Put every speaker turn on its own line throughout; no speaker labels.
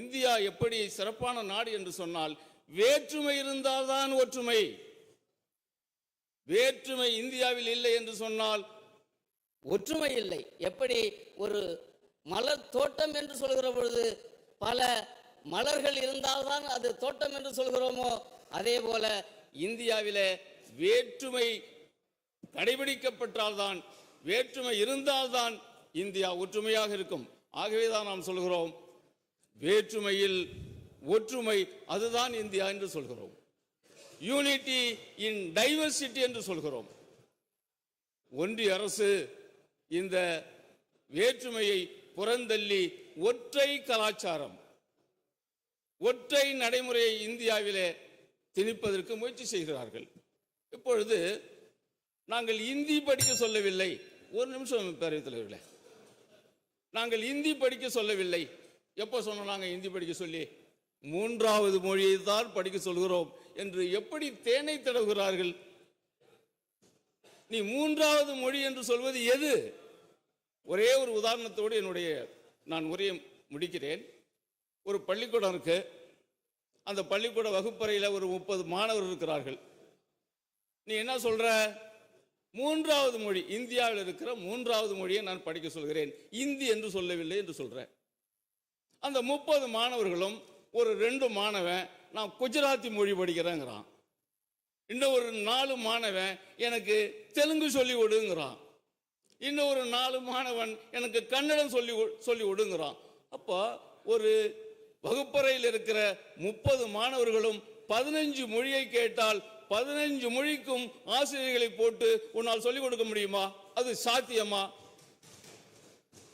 India எப்படி சிறப்பான நாடு என்று சொன்னால் வேற்றுமை இருந்தால்தான் ஒற்றுமை. வேற்றுமை இந்தியாவில் இல்லை என்று சொன்னால்
ஒற்றுமை இல்லை. எப்படி ஒரு மலர் தோட்டம் என்று சொல்கிற பொழுது பல மலர்கள் இருந்தால்தான் அது தோட்டம் என்று சொல்கிறோமோ அதே போல
இந்தியாவில் வேற்றுமை கடைபிடிக்கப்பட்டால்தான் வேற்றுமை இருந்தால்தான் இந்தியா ஒற்றுமையாக இருக்கும். ஆகவே தான் நாம் சொல்கிறோம் வேற்றுமையில் ஒற்றுமை அதுதான் இந்தியா என்று சொல்கிறோம். யூனிட்டி இன் டைவர்சிட்டி என்று சொல்கிறோம். ஒன்றிய அரசு இந்த வேற்றுமையை புறந்தள்ளி ஒற்றை கலாச்சாரம் ஒற்றை நடைமுறையை இந்தியாவிலே திணிப்பதற்கு முயற்சி செய்கிறார்கள். இப்பொழுது நாங்கள் இந்தி படிக்க சொல்லவில்லை. ஒரு நிமிஷம் பேரவைத் தலைவர்களே. நாங்கள் இந்தி படிக்க சொல்லவில்லை. எப்போ சொன்னோம் நாங்கள் இந்தி படிக்க சொல்லி? மூன்றாவது மொழியை தான் படிக்க சொல்கிறோம் என்று எப்படி தேனை தடவுகிறார்கள்? நீ மூன்றாவது மொழி என்று சொல்வது எது? ஒரே ஒரு உதாரணத்தோடு என்னுடைய நான் உரையை முடிக்கிறேன். ஒரு பள்ளிக்கூடம் இருக்கு. அந்த பள்ளிக்கூட வகுப்பறையில் ஒரு முப்பது மாணவர் இருக்கிறார்கள். நீ என்ன சொல்ற? மூன்றாவது மொழி இந்தியாவில் இருக்கிற மூன்றாவது மொழியை நான் படிக்க சொல்கிறேன். இந்தி என்று சொல்லவில்லை என்று சொல்றேன் அந்த முப்பது மாணவர்களும் ஒரு ரெண்டு மாணவன் நான் குஜராத்தி மொழி படிக்கிறேங்கிறான். இன்னும் ஒரு நாலு மாணவன் எனக்கு தெலுங்கு சொல்லி விடுங்கிறான். இன்னும் ஒரு நாலு மாணவன் எனக்கு கன்னடம் சொல்லி சொல்லி விடுங்கிறான். அப்போ ஒரு வகுப்பறையில் இருக்கிற முப்பது மாணவர்களும் பதினஞ்சு மொழியை கேட்டால் பதினஞ்சு மொழிக்கும் ஆசிரியர்களை போட்டு உன்னால் சொல்லிக் கொடுக்க முடியுமா? அது சாத்தியமா?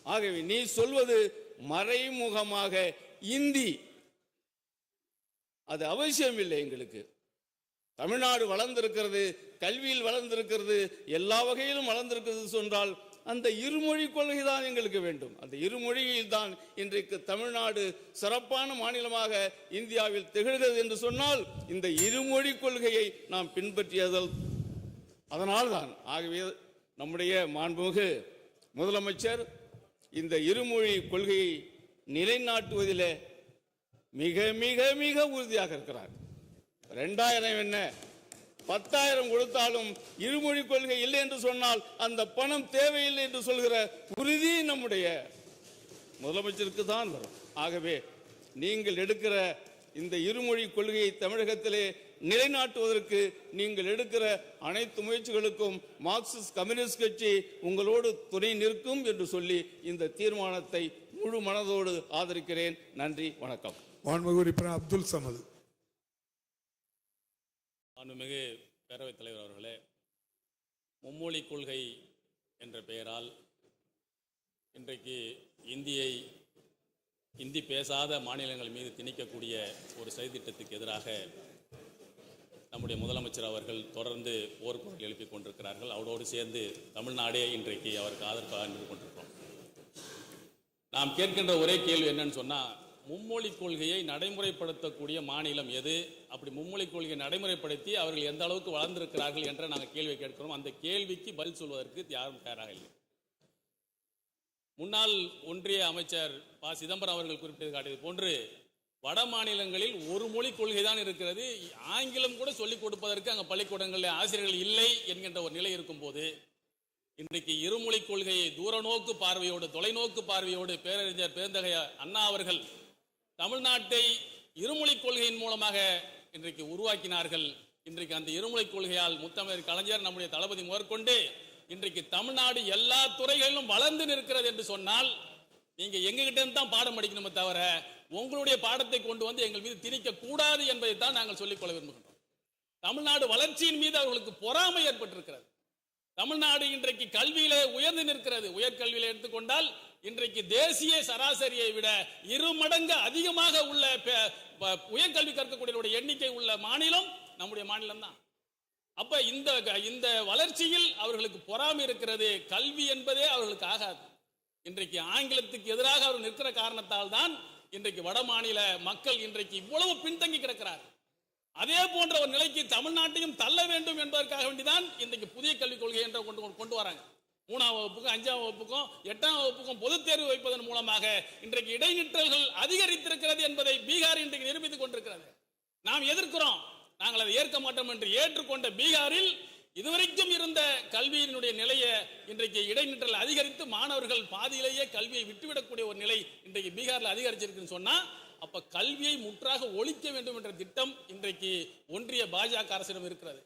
ஆகவே நீ சொல்வது மறைமுகமாக இந்தி. அது அவசியம் இல்லை எங்களுக்கு. தமிழ்நாடு வளர்ந்திருக்கிறது கல்வியில் வளர்ந்திருக்கிறது எல்லா வகையிலும் வளர்ந்திருக்கிறது சொன்னால் அந்த இருமொழி கொள்கை தான் எங்களுக்கு வேண்டும். அந்த இருமொழியில் தான் இன்றைக்கு தமிழ்நாடு சிறப்பான மாநிலமாக இந்தியாவில் திகழ்கிறது என்று சொன்னால் இந்த இருமொழி கொள்கையை நாம் பின்பற்றியதால் அதனால்தான். ஆகவே நம்முடைய மாண்புமிகு முதலமைச்சர் இந்த இருமொழி கொள்கையை நிலைநாட்டுவதிலே மிக மிக மிக உறுதியாக இருக்கிறார். ரெண்டாயிரம் என்ன? பத்தாயிரம் கொடுத்தாலும் இருமொழி கொள்கை இல்லை என்று சொன்னால் அந்த பணம் தேவையில்லை என்று சொல்கிற உறுதி நம்முடைய முதலமைச்சருக்கு தான் வரும். ஆகவே நீங்கள் எடுக்கிற இந்த இருமொழி கொள்கையை தமிழகத்திலே நிலைநாட்டுவதற்கு நீங்கள் எடுக்கிற அனைத்து முயற்சிகளுக்கும் மார்க்சிஸ்ட் கம்யூனிஸ்ட் கட்சி உங்களோடு துணை நிற்கும் என்று சொல்லி இந்த தீர்மானத்தை முழு மனதோடு ஆதரிக்கிறேன். நன்றி வணக்கம்.
அப்துல் சமது.
மாண்புமிகு பேரவைத் தலைவர் அவர்களே மும்மொழி கொள்கை என்ற பெயரால் இன்றைக்கு இந்தியை இந்தி பேசாத மாநிலங்கள் மீது திணிக்கக்கூடிய ஒரு சதித்திட்டத்துக்கு எதிராக நம்முடைய முதலமைச்சர் அவர்கள் தொடர்ந்து போர்க்குரல் எழுப்பிக் கொண்டிருக்கிறார்கள். அவரோடு சேர்ந்து தமிழ்நாடே இன்றைக்கு அவருக்கு ஆதரவாக நின்று கொண்டிருக்கிறோம். நாம் கேட்கின்ற ஒரே கேள்வி என்னன்னு சொன்னா மும்மொழி கொள்கையை நடைமுறைப்படுத்தக்கூடிய மாநிலம் எது? அப்படி மும்மொழி கொள்கையை நடைமுறைப்படுத்தி அவர்கள் எந்த அளவுக்கு வளர்ந்திருக்கிறார்கள் என்ற நாங்கள் கேள்வி கேட்கிறோம். அந்த கேள்விக்கு பதில் சொல்வதற்கு யாரும் தயாராக இல்லை. முன்னாள் ஒன்றிய அமைச்சர் ப. சிதம்பரம் அவர்கள் குறிப்பிட்டது காட்டியது போன்று வட மாநிலங்களில் ஒரு மொழி கொள்கை தான் இருக்கிறது. ஆங்கிலம் கூட சொல்லிக் கொடுப்பதற்கு அங்கே பள்ளிக்கூடங்களில் ஆசிரியர்கள் இல்லை என்கின்ற ஒரு நிலை இருக்கும்போது இன்றைக்கு இருமொழி கொள்கையை தூரநோக்கு பார்வையோடு தொலைநோக்கு பார்வையோடு பேரறிஞர் பேருந்தகைய அண்ணா அவர்கள் தமிழ்நாட்டை இருமொழி கொள்கையின் மூலமாக இன்றைக்கு உருவாக்கினார்கள். இன்றைக்கு அந்த இருமொழி கொள்கையால் முத்தமிழர் கலைஞர் நம்முடைய தளபதி முதற்கொண்டு இன்றைக்கு தமிழ்நாடு எல்லா துறைகளிலும் வளர்ந்து நிற்கிறது என்று சொன்னால் நீங்க எங்ககிட்ட இருந்து தான் பாடம் படிக்கணுமே தவிர உங்களுடைய பாடத்தை கொண்டு வந்து எங்கள் மீது திணிக்க கூடாது என்பதை தான் நாங்கள் சொல்லிக்கொள்ள விரும்புகின்றோம். தமிழ்நாடு வளர்ச்சியின் மீது அவர்களுக்கு பொறாமை ஏற்பட்டிருக்கிறது. தமிழ்நாடு இன்றைக்கு கல்வியிலே உயர்ந்து நிற்கிறது. உயர்கல்வியில எடுத்துக்கொண்டால் இன்றைக்கு தேசிய சராசரியை விட இரு மடங்கு அதிகமாக உள்ள உயர்கல்வி கற்கக்கூடியவருடைய எண்ணிக்கை உள்ள மாநிலம் நம்முடைய மாநிலம் தான். அப்ப இந்த இந்த வளர்ச்சியில் அவர்களுக்கு பொறாமை இருக்கிறது. கல்வி என்பதே அவர்களுக்கு ஆகாது. இன்றைக்கு ஆங்கிலத்துக்கு எதிராக அவர் நிற்கிற காரணத்தால் தான் இன்றைக்கு வட மாநில மக்கள் இன்றைக்கு இவ்வளவு பின்தங்கி கிடக்கிறார் அதே போன்ற ஒரு நிலைக்கு தமிழ்நாட்டையும் தள்ள வேண்டும் என்பதற்காக வேண்டிதான் இன்றைக்கு புதிய கல்விக் கொள்கை என்ற கொண்டு கொண்டு வராங்க. மூணாம் வகுப்புக்கும் அஞ்சாம் வகுப்புக்கும் எட்டாம் வகுப்புக்கும் பொதுத் தேர்வு வைப்பதன் மூலமாக இன்றைக்கு இடைநிற்றல்கள் அதிகரித்திருக்கிறது என்பதை பீகார் இன்றைக்கு நிரூபித்துக் கொண்டிருக்கிறது. நாம் எதிர்க்கிறோம். நாங்கள் அதை ஏற்க மாட்டோம் என்று ஏற்றுக்கொண்ட பீகாரில் இதுவரைக்கும் இருந்த கல்வியினுடைய நிலையை இன்றைக்கு இடைநிற்றல் அதிகரித்து மாணவர்கள் பாதியிலேயே கல்வியை விட்டுவிடக்கூடிய ஒரு நிலை இன்றைக்கு பீகாரில் அதிகரிச்சிருக்குன்னு சொன்னா அப்ப கல்வியை முற்றாக ஒழிக்க வேண்டும் என்ற திட்டம் இன்றைக்கு ஒன்றிய பாஜக அரசிடம் இருக்கிறது.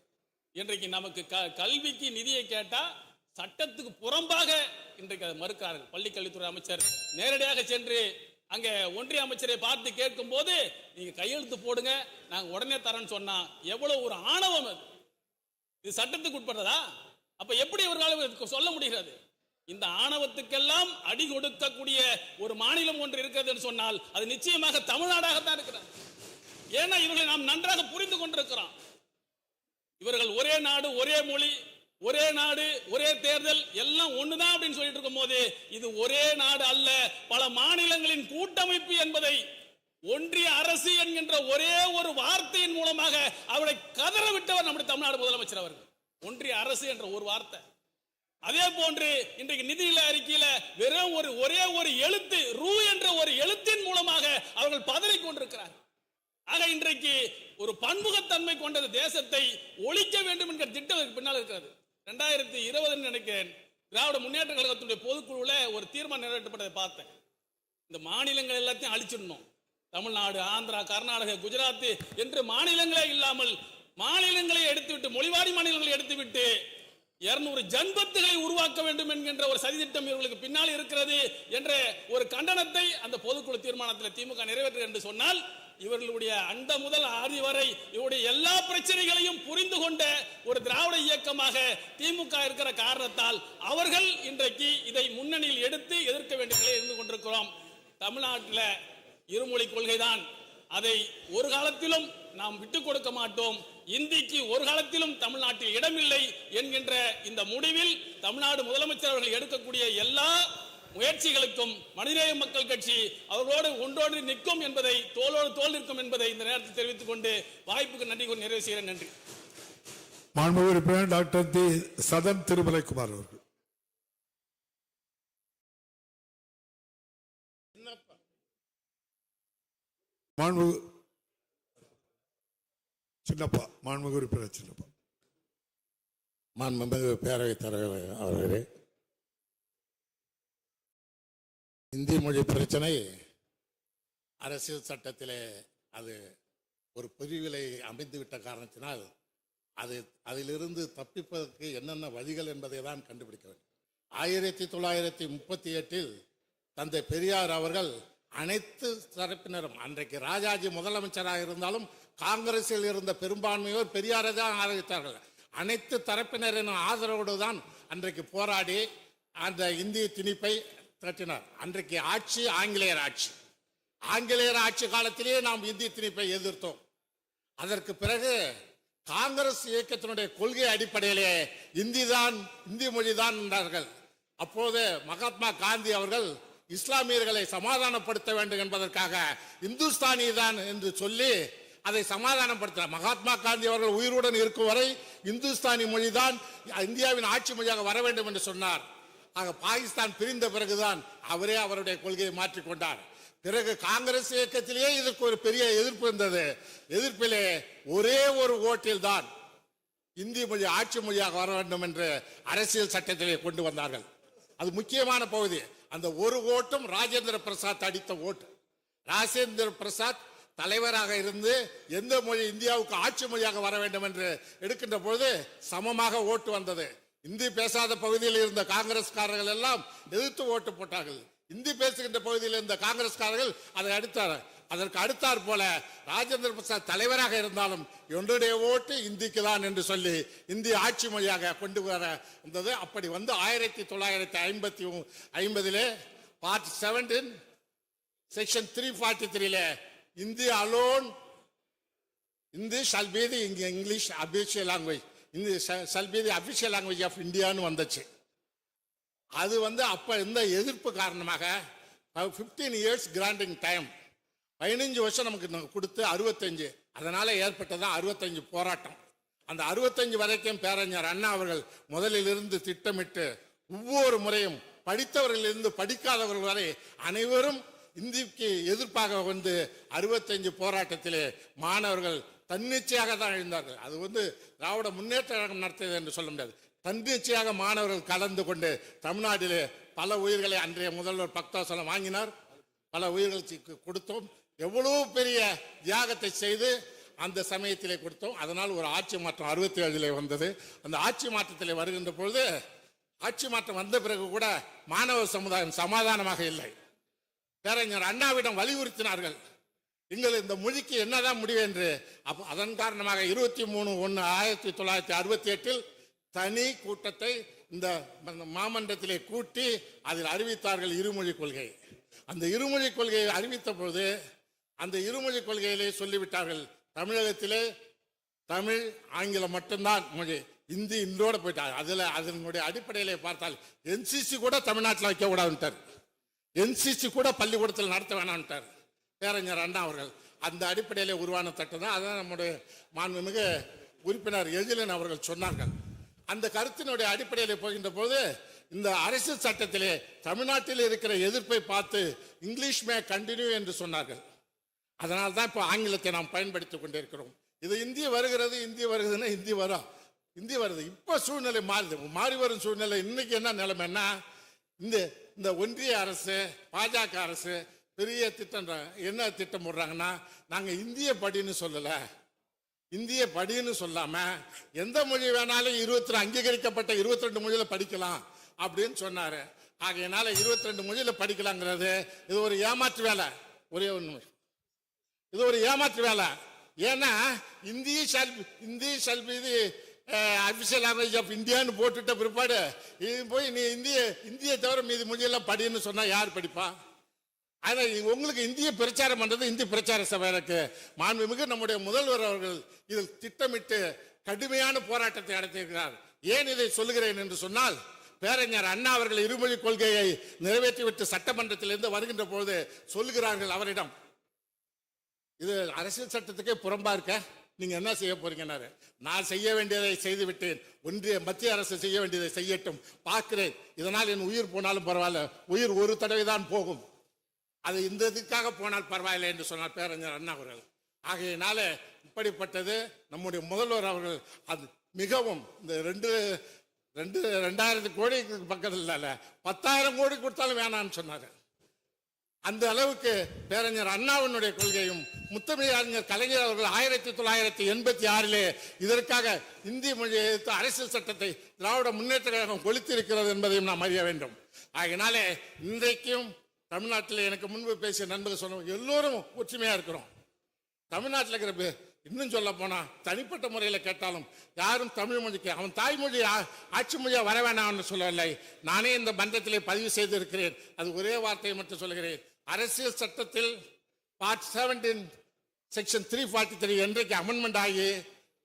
இன்றைக்கு நமக்கு க கல்விக்கு நிதியை கேட்டா சட்டத்துக்கு புறம்பாக இன்றைக்கு அதை மறுக்கிறார்கள். பள்ளிக்கல்வித்துறை அமைச்சர் நேரடியாக சென்று அங்க ஒன்றிய அமைச்சரை பார்த்து கேட்கும் போது நீங்க கையெழுத்து போடுங்க நாங்க உடனே தரேன்னு சொன்னா எவ்வளவு ஒரு ஆணவம் அது. இது சட்டத்துக்கு உட்பட்டதா? அப்ப எப்படி இவர்களால் சொல்ல முடிகிறது? இந்த ஆணவத்துக்கெல்லாம் அடி கொடுக்கக்கூடிய ஒரு மாநிலம் ஒன்று இருக்கிறது என்று சொன்னால் அது நிச்சயமாக தமிழ்நாடாகத்தான் இருக்கிறது. ஏன்னா இவர்களை நாம் நன்றாக புரிந்து கொண்டிருக்கிறோம். இவர்கள் ஒரே நாடு ஒரே மொழி ஒரே நாடு ஒரே தேர்தல் எல்லாம் ஒண்ணுதான் அப்படின்னு சொல்லிட்டு இருக்கும் போது இது ஒரே நாடு அல்ல பல மாநிலங்களின் கூட்டமைப்பு என்பதை ஒன்றிய அரசு என்கின்ற ஒரே ஒரு வார்த்தையின் மூலமாக அவரை கதற விட்டவர் நம்முடைய தமிழ்நாடு முதலமைச்சர் அவர்கள். ஒன்றிய அரசு என்ற ஒரு வார்த்தை. அதே போன்று இன்றைக்கு நிதியில அறிக்கையில வெறும் ஒரு ஒரே ஒரு எழுத்து ரூ என்ற ஒரு எழுத்தின் மூலமாக அவர்கள் பதறிக் கொண்டிருக்கிறார் ஆக இன்றைக்கு ஒரு பன்முகத்தன்மை கொண்டது தேசத்தை ஒழிக்க வேண்டும் என்கிற திட்டம் பின்னால் இருக்கிறது. ரெண்டாயிரத்தி இருபதுன்னு நினைக்கிறேன். திராவிட முன்னேற்ற கழகத்துடைய பொதுக்குழுவில் ஒரு தீர்மானம் நிறைவேற்றப்பட்டதை பார்த்தேன். இந்த மாநிலங்கள் எல்லாத்தையும் அழிச்சிடணும். தமிழ்நாடு ஆந்திரா கர்நாடகா குஜராத் என்று மாநிலங்களே இல்லாமல் மாநிலங்களை எடுத்துவிட்டு மொழிவாரி மாநிலங்களை எடுத்துவிட்டு இருநூறு ஜன்பத்துகளை உருவாக்க வேண்டும் என்கின்ற ஒரு சதித்திட்டம் இவர்களுக்கு பின்னால் இருக்கிறது என்ற ஒரு கண்டனத்தை அந்த பொதுக்குழு தீர்மானத்தில் திமுக நிறைவேற்று என்று சொன்னால் இவர்களுடைய அந்த முதல் ஆதி வரை இவருடைய எல்லா பிரச்சனைகளையும் புரிந்து கொண்ட ஒரு திராவிட இயக்கமாக திமுக இருக்கிற காரணத்தால் அவர்கள் இன்றைக்கு இதை முன்னணியில் எடுத்து எதிர்க்க வேண்டிய நிலையில் இருந்து கொண்டிருக்கிறோம். தமிழ்நாட்டில் இருமொழி கொள்கைதான். அதை ஒரு காலத்திலும் நாம் விட்டுக் கொடுக்க மாட்டோம். இந்திக்கு ஒரு காலத்திலும் தமிழ்நாட்டில் இடமில்லை என்கின்ற இந்த முடிவில் தமிழ்நாடு முதலமைச்சர் அவர்கள் எடுக்கக்கூடிய எல்லா முயற்சிகளுக்கும் மனிதநேய மக்கள் கட்சி அவர்களோடு ஒன்றோடு நிற்கும் என்பதை தோளோடு தோல் நிற்கும் என்பதை இந்த நேரத்தில் தெரிவித்துக் கொண்டு வாய்ப்புக்கு நன்றி கூறி நிறைவு செய்கிறேன். நன்றி.
மாண்பு உறுப்பினர் டாக்டர் தி சதம் திருமலைக்குமார் அவர்கள். மாண்பு சின்னப்பா மாண்பு உறுப்பினர் சின்னப்பா.
மாண்புமிகு பேரவைத் தலைவர் அவர்களே இந்தி மொழி பிரச்சனை அரசியல் சட்டத்திலே அது ஒரு பிரிவிலை அமைந்துவிட்ட காரணத்தினால் அது அதிலிருந்து தப்பிப்பதற்கு என்னென்ன வழிகள் என்பதை தான் கண்டுபிடிக்க வேண்டும். ஆயிரத்தி தொள்ளாயிரத்தி முப்பத்தி எட்டில் தந்தை பெரியார் அவர்கள் அனைத்து தரப்பினரும் அன்றைக்கு ராஜாஜி முதலமைச்சராக இருந்தாலும் காங்கிரஸில் இருந்த பெரும்பான்மையோர் பெரியாரை தான் ஆதரித்தார்கள். அனைத்து தரப்பினரின் ஆதரவோடு தான் அன்றைக்கு போராடி அந்த இந்திய திணிப்பை திரட்டினார். அன்றைக்கு ஆட்சி ஆங்கிலேயர் ஆட்சி. ஆங்கிலேயர் ஆட்சி காலத்திலேயே நாம் இந்திய திணிப்பை எதிர்த்தோம். அதற்கு பிறகு காங்கிரஸ் இயக்கத்தினுடைய கொள்கை அடிப்படையிலே இந்தி தான் இந்தி மொழி தான் என்றார்கள். அப்போது மகாத்மா காந்தி அவர்கள் இஸ்லாமியர்களை சமாதானப்படுத்த வேண்டும் என்பதற்காக இந்துஸ்தானி தான் என்று சொல்லி அதை சமாதானப்படுத்த மகாத்மா காந்தி அவர்கள் உயிருடன் இருக்கும் வரை இந்துஸ்தானி மொழிதான் இந்தியாவின் ஆட்சி மொழியாக வர வேண்டும் என்று சொன்னார். ஆக பாகிஸ்தான் பிரிந்த பிறகுதான் அவரே அவருடைய கொள்கையை மாற்றிக்கொண்டார் பிறகு காங்கிரஸ் இயக்கத்திலேயே இதற்கு ஒரு பெரிய எதிர்ப்பு இருந்தது. எதிர்ப்பிலே ஒரே ஒரு ஓட்டில் தான் இந்தி மொழி ஆட்சி மொழியாக வர வேண்டும் என்று அரசியல் சட்டத்திலே கொண்டு வந்தார்கள். அது முக்கியமான பகுதி. அந்த ஒரு ஓட்டும் ராஜேந்திர பிரசாத் அடித்த ஓட்டு. ராஜேந்திர பிரசாத் தலைவராக இருந்து எந்த மொழி இந்தியாவுக்கு ஆட்சி மொழியாக வர வேண்டும் என்று எடுக்கின்ற பொழுது சமமாக ஓட்டு வந்தது. இந்தி பேசாத பகுதியில் இருந்த காங்கிரஸ்காரர்கள் எல்லாம் எதிர்த்து ஓட்டு போட்டார்கள். இந்தி பேசுகின்ற பகுதியில் இருந்த காங்கிரஸ்காரர்கள் அதை அடுத்தார் அதற்கு அடுத்தாற் போல ராஜேந்திர பிரசாத் தலைவராக இருந்தாலும் என்னுடைய ஓட்டு இந்திக்கு தான் என்று சொல்லி இந்திய ஆட்சி மொழியாக கொண்டு வர வந்தது அப்படி வந்து ஆயிரத்தி தொள்ளாயிரத்தி ஐம்பத்தி ஐம்பதிலே part seventeen section three forty த்ரீல India alone Hindi shall be the English official language Hindi shall be the official language of இந்தியான்னு வந்துச்சு. அது வந்து அப்போ இருந்த எதிர்ப்பு காரணமாக ஃபிஃப்டீன் இயர்ஸ் கிராண்டிங் டைம் பதினஞ்சு வருஷம் நமக்கு கொடுத்து அறுபத்தஞ்சு. அதனால் ஏற்பட்டதான் அறுபத்தஞ்சு போராட்டம். அந்த அறுபத்தஞ்சு வரைக்கும் பேரறிஞர் அண்ணா அவர்கள் முதலில் இருந்து திட்டமிட்டு ஒவ்வொரு முறையும் படித்தவர்களிலிருந்து படிக்காதவர்கள் வரை அனைவரும் இந்திக்கு எதிர்ப்பாக வந்து அறுபத்தஞ்சு போராட்டத்திலே மாணவர்கள் தன்னிச்சையாக தான் எழுந்தார்கள். அது வந்து திராவிட முன்னேற்ற கழகம் நடத்தியது என்று சொல்ல முடியாது. தன்னிச்சையாக மாணவர்கள் கலந்து கொண்டு தமிழ்நாட்டிலே பல உயிர்களை அன்றைய முதல்வர் பக்தாசலம் வாங்கினார். பல உயிர்களுக்கு கொடுத்தோம். எவ்வளவு பெரிய தியாகத்தை செய்து அந்த சமயத்திலே கொடுத்தோம். அதனால் ஒரு ஆட்சி மாற்றம் அறுபத்தி ஏழிலே வந்தது. அந்த ஆட்சி மாற்றத்திலே வருகின்ற பொழுது ஆட்சி மாற்றம் வந்த பிறகு கூட மாணவ சமுதாயம் சமாதானமாக இல்லை. பேரறிஞர் அண்ணாவிடம் வலியுறுத்தினார்கள். எங்கள் இந்த மொழிக்கு என்னதான் முடிவு என்று. அப்போ அதன் காரணமாக இருபத்தி மூணு ஒன்று ஆயிரத்தி தொள்ளாயிரத்தி அறுபத்தி எட்டில் தனி கூட்டத்தை இந்த மாமன்றத்திலே கூட்டி அதில் அறிவித்தார்கள் இருமொழி கொள்கை. அந்த இருமொழி கொள்கையை அறிவித்த பொழுது அந்த இருமொழி கொள்கையிலே சொல்லிவிட்டார்கள். தமிழகத்திலே தமிழ் ஆங்கிலம் மட்டும்தான் மொழி. இந்தி இன்றோடு போயிட்டார் அதில் அதனுடைய அடிப்படையிலே பார்த்தால் என்சிசி கூட தமிழ்நாட்டில் வைக்க கூடாதுன்ட்டார் என்சிசி கூட பள்ளிக்கூடத்தில் நடத்த வேணாம்ட்டார் பேரறிஞர் அண்ணா அவர்கள். அந்த அடிப்படையிலே உருவான சட்டம் தான். அதான் நம்முடைய மாண்புமிகு உறுப்பினர் எழிலன் அவர்கள் சொன்னார்கள். அந்த கருத்தினுடைய அடிப்படையிலே போகின்ற போது இந்த அரசியல் சட்டத்திலே தமிழ்நாட்டில் இருக்கிற எதிர்ப்பை பார்த்து இங்கிலீஷ் மே கண்டினியூ என்று சொன்னார்கள். அதனால் தான் இப்போ ஆங்கிலத்தை நாம் பயன்படுத்தி கொண்டிருக்கிறோம். இது இந்தி வருகிறது இந்தி வருகிறதுன்னா இந்தி வரும் இந்தி வருது. இப்போ சூழ்நிலை மாறுது. மாறி வரும் சூழ்நிலை இன்னைக்கு என்ன நிலைமைன்னா இந்த இந்த ஒன்றிய அரசு பாஜக அரசு பெரிய திட்டம் என்ன திட்டம் போடுறாங்கன்னா நாங்கள் இந்திய படின்னு சொல்லலை. இந்திய படின்னு சொல்லாமல் எந்த மொழி வேணாலும் இருபத்தி அங்கீகரிக்கப்பட்ட இருபத்தி ரெண்டு மொழியில் படிக்கலாம் அப்படின்னு சொன்னார். ஆகையினால இருபத்தி ரெண்டு மொழியில் படிக்கலாங்கிறது இது ஒரு ஏமாற்று வேலை. ஒரே ஒன்று இது ஒரு ஏமாற்று வேலை. ஏன்னா இந்திய ஷால் இந்தி ஷால் இது அபிஷியல் லாங்குவேஜ் ஆஃப் இந்தியான்னு போட்டுட்ட பிற்பாடு இது போய் நீ இந்திய இந்தியை தவிர மீதி மொழியெல்லாம் படின்னு சொன்னால் யார் படிப்பா? ஆனால் உங்களுக்கு இந்திய பிரச்சாரம் பண்ணுறது இந்திய பிரச்சார சபை எனக்கு. மாண்புமிகு நம்முடைய முதல்வர் அவர்கள் இதில் திட்டமிட்டு கடுமையான போராட்டத்தை நடத்தியிருக்கிறார். ஏன் இதை சொல்லுகிறேன் என்று சொன்னால் பேரறிஞர் அண்ணா அவர்கள் இருமொழி கொள்கையை நிறைவேற்றிவிட்டு சட்டமன்றத்திலிருந்து வருகின்ற பொழுது சொல்லுகிறார்கள் அவரிடம் இது அரசியல் சட்டத்துக்கே புறம்பா இருக்க. நீங்க என்ன செய்ய போறீங்கன்னாரு? நான் செய்ய வேண்டியதை செய்து விட்டேன். ஒன்றிய மத்திய அரசு செய்ய வேண்டியதை செய்யட்டும். பார்க்கிறேன். இதனால் என் உயிர் போனாலும் பரவாயில்ல. உயிர் ஒரு தடவை தான் போகும். அது இந்த இதுக்காக போனால் பரவாயில்லை என்று சொன்னார் பேரறிஞர் அண்ணா அவர்கள். ஆகையினால இப்படிப்பட்டது நம்முடைய முதல்வர் அவர்கள் அது மிகவும் இந்த ரெண்டு ரெண்டு ரெண்டாயிரத்து கோடிக்கு பக்கத்தில் இல்லை பத்தாயிரம் கோடி கொடுத்தாலும் வேணாம்னு சொன்னாரு. அந்த அளவுக்கு பேரறிஞர் அண்ணாவினுடைய கொள்கையும் முத்தமிழ் அறிஞர் கலைஞர் அவர்கள் ஆயிரத்தி தொள்ளாயிரத்தி எண்பத்தி ஆறிலே இதற்காக இந்திய மொழியை எதிர்த்து அரசியல் சட்டத்தை திராவிட முன்னேற்ற கழகம் கொளுத்திருக்கிறது என்பதையும் நாம் அறிய வேண்டும். ஆகையினாலே இன்றைக்கும் தமிழ்நாட்டில் எனக்கு முன்பு பேசிய நண்பர்கள் சொன்ன எல்லோரும் ஒற்றுமையாக இருக்கிறோம். தமிழ்நாட்டில் இருக்கிற இன்னும் சொல்ல போனால் தனிப்பட்ட முறையில் கேட்டாலும் யாரும் தமிழ் மொழிக்கு அவன் தாய்மொழி ஆட்சி மொழியாக வர வேணாம்னு சொல்லவில்லை. நானே இந்த பந்தத்திலே பதிவு செய்திருக்கிறேன். அது ஒரே வார்த்தையை மட்டும் சொல்கிறேன் அரசியல் சட்டத்தில் part seventeen section three forty three என்றைக்கு அமெண்ட்மெண்ட் ஆகி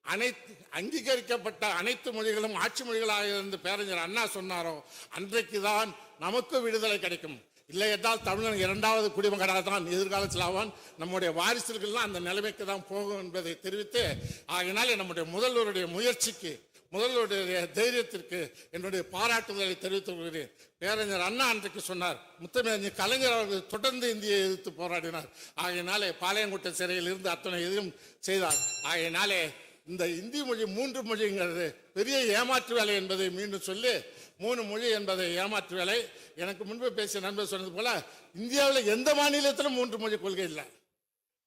அனைத்து அங்கீகரிக்கப்பட்ட அனைத்து மொழிகளும் ஆட்சி மொழிகளாக இருந்து பேரறிஞர் அண்ணா சொன்னாரோ அன்றைக்கு தான் நமக்கு விடுதலை கிடைக்கும். இல்லை என்றால் தமிழன் இரண்டாவது குடிமகனாக தான் எதிர்காலத்தில் ஆவான் நம்முடைய வாரிசுகள்லாம் அந்த நிலைமைக்கு தான் போகும் என்பதை தெரிவித்து ஆகினாலே நம்முடைய முதல்வருடைய முயற்சிக்கு முதல்வருடைய தைரியத்திற்கு என்னுடைய பாராட்டுதலை தெரிவித்துக் கொள்கிறேன். பேரறிஞர் அண்ணா அன்றைக்கு சொன்னார் முத்தமிழர் கலைஞர் அவர்கள் தொடர்ந்து இந்தியை எதிர்த்து போராடினார். ஆகையினாலே பாளையங்கோட்டை சிறையில் இருந்து அத்தனை இதையும் செய்தார். ஆகையினாலே இந்த இந்தி மொழி மூன்று மொழிங்கிறது பெரிய ஏமாற்று வேலை என்பதை மீண்டும் சொல்லி மூணு மொழி என்பதை ஏமாற்று வேலை. எனக்கு முன்பு பேசிய நண்பர் சொன்னது போல இந்தியாவில் எந்த மாநிலத்திலும் மூன்று மொழி கொள்கை இல்லை.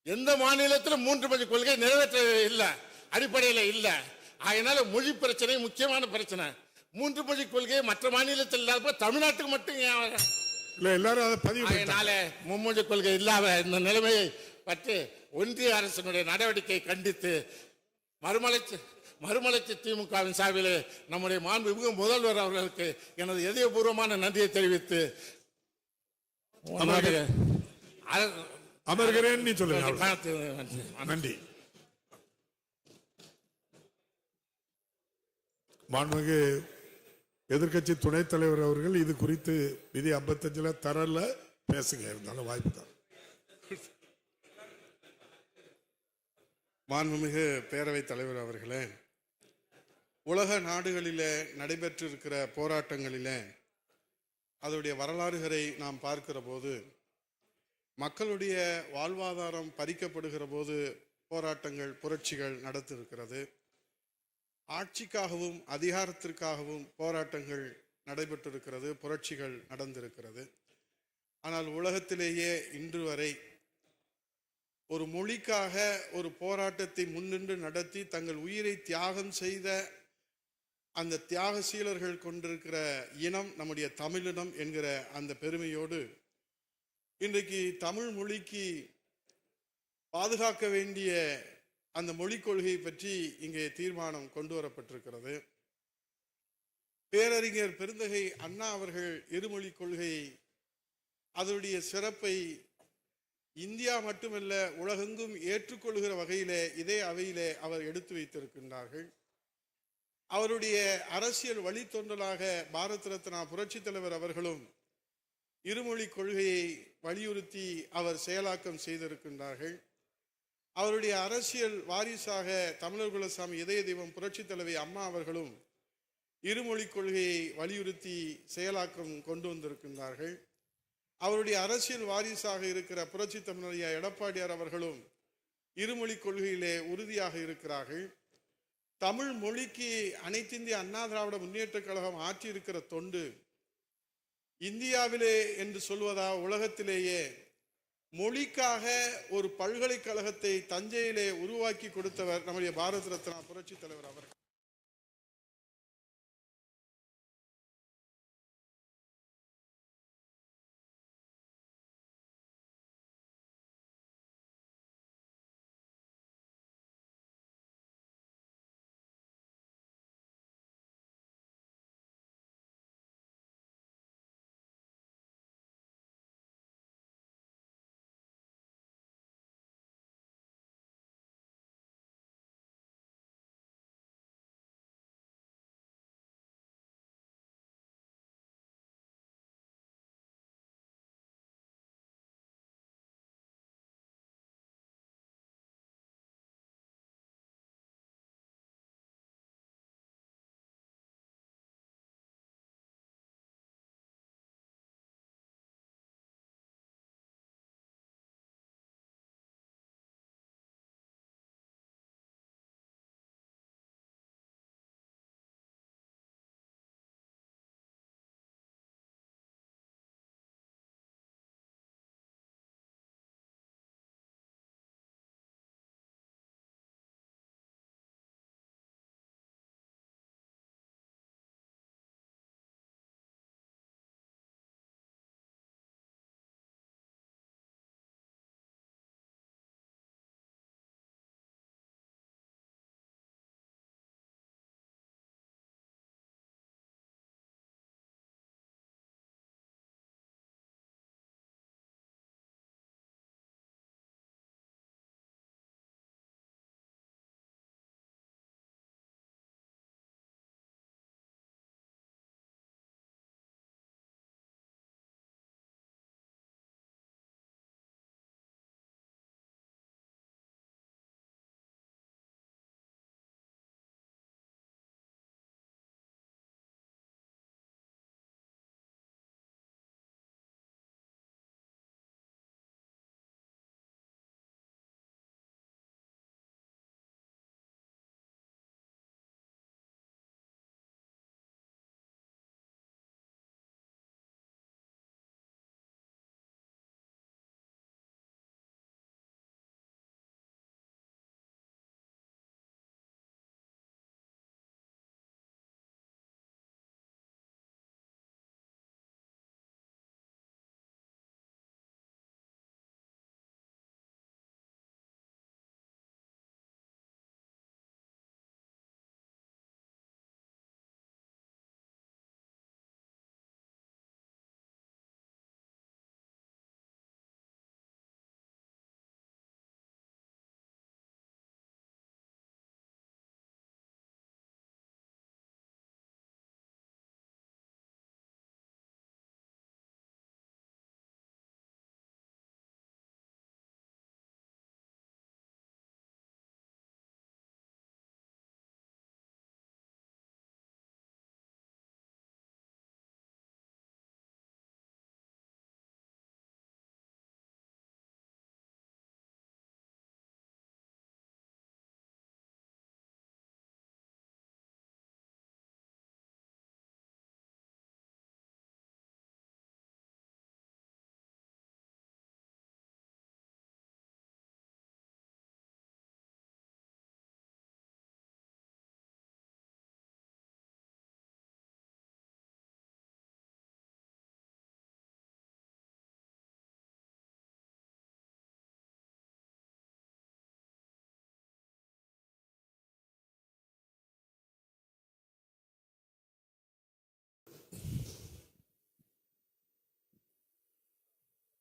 எந்த மாநிலத்திலும் மூன்று மொழி கொள்கை நிறைவேற்ற இல்லை. அடிப்படையில் இல்லை. அதனால மொழி பிரச்சனை முக்கியமான பிரச்சனை மூன்று மொழி கொள்கை மற்ற மாநிலத்தில் இல்லாத தமிழ்நாட்டுக்கு மட்டும்
இல்ல எல்லாரும் அதை பதிவு.
அதனால மும்மொழி கொள்கை இல்லாத இந்த நிலைமையை பற்றி ஒன்றிய அரசினுடைய நடவடிக்கை கண்டித்து மறுமலர்ச்சி மறுமலர்ச்சி திமுகவின் சார்பில் நம்முடைய மாண்புமிகு முதல்வர் அவர்களுக்கு எனது இதயபூர்வமான நன்றியை தெரிவித்து
அமர்கிறேன் நீ சொல்லுங்க.
நன்றி.
மாண்புமிகு எதிர்க்கட்சி துணைத் தலைவர் அவர்கள் இது குறித்து விதி ஐம்பத்தஞ்சுல தரல பேசுங்க இருந்தாலும் வாய்ப்பு தான்.
மாண்புமிகு பேரவைத் தலைவர் அவர்களே உலக நாடுகளிலே நடைபெற்றிருக்கிற போராட்டங்களிலே அதனுடைய வரலாறுகளை நாம் பார்க்கிற போது மக்களுடைய வாழ்வாதாரம் பறிக்கப்படுகிற போது போராட்டங்கள் புரட்சிகள் நடத்திருக்கிறது. ஆட்சிக்காகவும் அதிகாரத்திற்காகவும் போராட்டங்கள் நடைபெற்றிருக்கிறது புரட்சிகள் நடந்திருக்கிறது. ஆனால் உலகத்திலேயே இன்று வரை ஒரு மொழிக்காக ஒரு போராட்டத்தை முன்னின்று நடத்தி தங்கள் உயிரை தியாகம் செய்த அந்த தியாகசீலர்கள் கொண்டிருக்கிற இனம் நம்முடைய தமிழினம் என்கிற அந்த பெருமையோடு இன்றைக்கு தமிழ் மொழிக்கு பாதுகாக்க வேண்டிய அந்த மொழிக் கொள்கையை பற்றி இங்கே தீர்மானம் கொண்டு வரப்பட்டிருக்கிறது. பேரறிஞர் பெருந்தகை அண்ணா அவர்கள் இருமொழிக் கொள்கை அதனுடைய சிறப்பை இந்தியா மட்டுமல்ல உலகெங்கும் ஏற்றுக்கொள்கிற வகையிலே இதே அவையிலே அவர் எடுத்து வைத்திருக்கின்றார்கள். அவருடைய அரசியல் வழித்தொன்றலாக பாரத் ரத்னா புரட்சித் தலைவர் அவர்களும் இருமொழி கொள்கையை வலியுறுத்தி அவர் செயலாக்கம் செய்திருக்கின்றார்கள். அவருடைய அரசியல் வாரிசாக தமிழர் குலசாமி இதய தெய்வம் புரட்சித் தலைவி அம்மா அவர்களும் இருமொழி கொள்கையை வலியுறுத்தி செயலாக்கம் கொண்டு வந்திருக்கின்றார்கள். அவருடைய அரசியல் வாரிசாக இருக்கிற புரட்சி தமிழரையா எடப்பாடியார் அவர்களும் இருமொழி கொள்கையிலே உறுதியாக இருக்கிறார்கள். தமிழ் மொழிக்கு அனைத்திந்திய அண்ணா திராவிட முன்னேற்றக் கழகம் ஆற்றியிருக்கிற தொண்டு இந்தியாவிலே என்று சொல்வதா உலகத்திலேயே மொழிக்காக ஒரு பல்கலைக்கழகத்தை தஞ்சையிலே உருவாக்கி கொடுத்தவர் நம்முடைய பாரத ரத்னா புரட்சி தலைவர் அவர்கள்.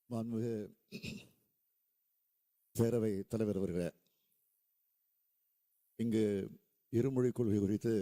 மாண்புமிகு பேரவை தலைவர் அவர்களே இங்கு இருமொழி கொள்கை குறித்து